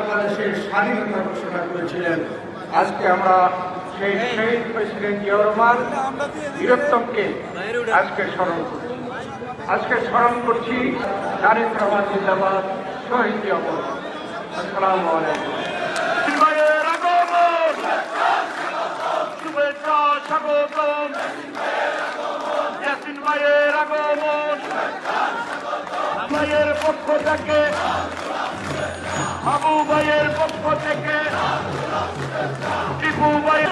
বাংলাদেশের স্বাধীনতা ঘোষণা করেছিলেন। আজকে আমরা সেই শহীদ প্রেসিডেন্ট জিয়াউর রহমান বীরত্বকে আজকে স্মরণ করছি। আজকে স্মরণ করছি তারেক জিন্দাবাদ, শহীদ জিয়াউর আসসালামু আলাইকুম। স্বাগতম। পক্ষ থেকে আবু ভাইয়ের পক্ষ থেকে টিপু ভাই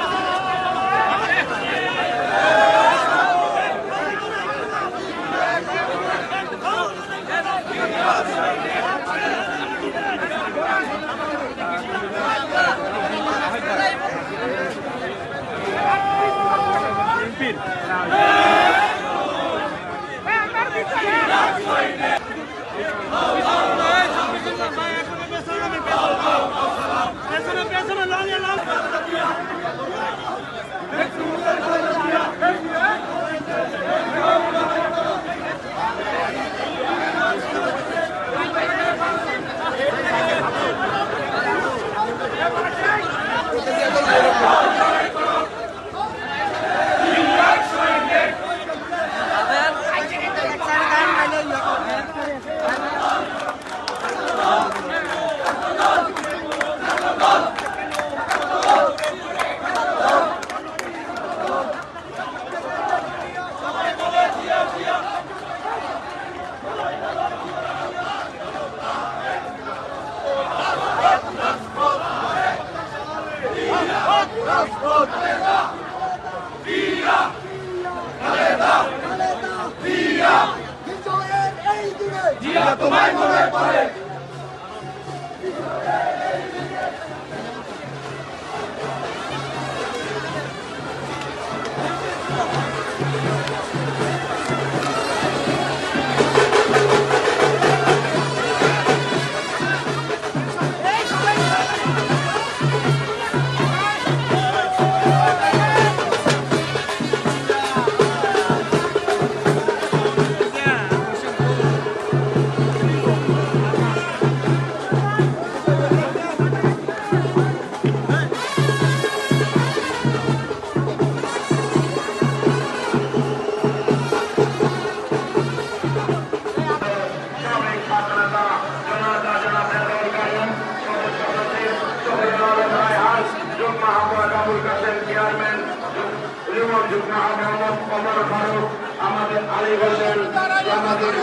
বিজয়ের এই দিনে সাবেক আমাদের আলী হোসেন আমাদের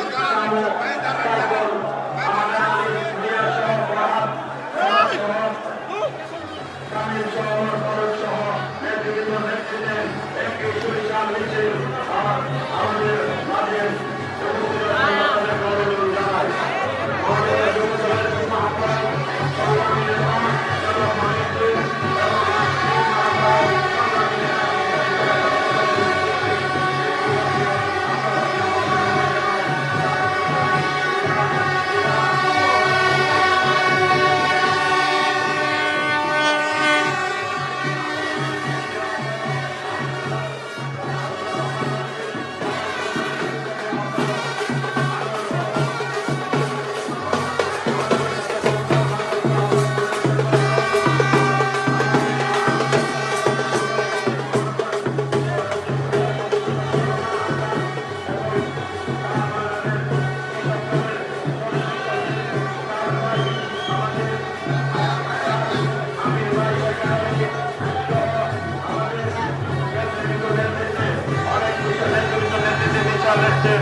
ter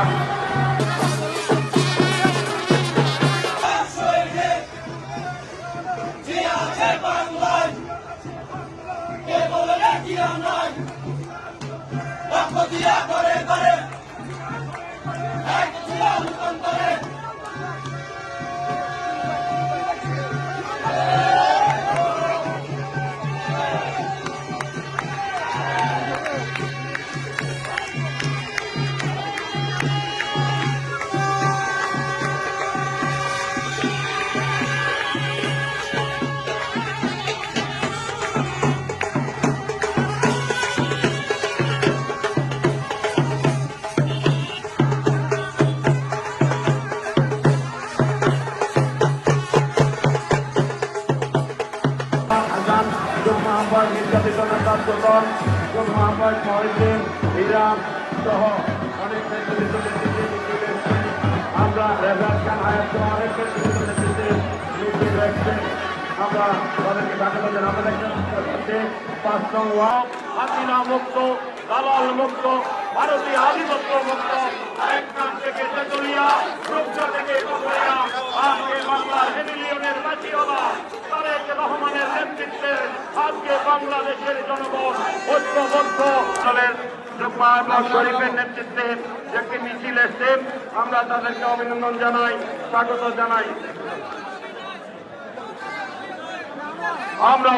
a রতন যুগ্ম আহ্বায়ক মহিদিন ইরাম সহ অনেক নেতৃত্ব। আমরা রেজার খান হায়াত অনেক নেতৃত্বে আমরা তাদেরকে ডাকানো যেন আমাদের কাছে পাঁচ নং হাসিনা মুক্ত, দালাল মুক্ত, ভারতীয় আধিপত্য মুক্ত একখান থেকে তেতুলিয়া, রূপসা থেকে শরীফের নেতৃত্বে একটি মিছিল এসছেন আমরা তাদেরকে অভিনন্দন জানাই স্বাগত জানাই। আমরা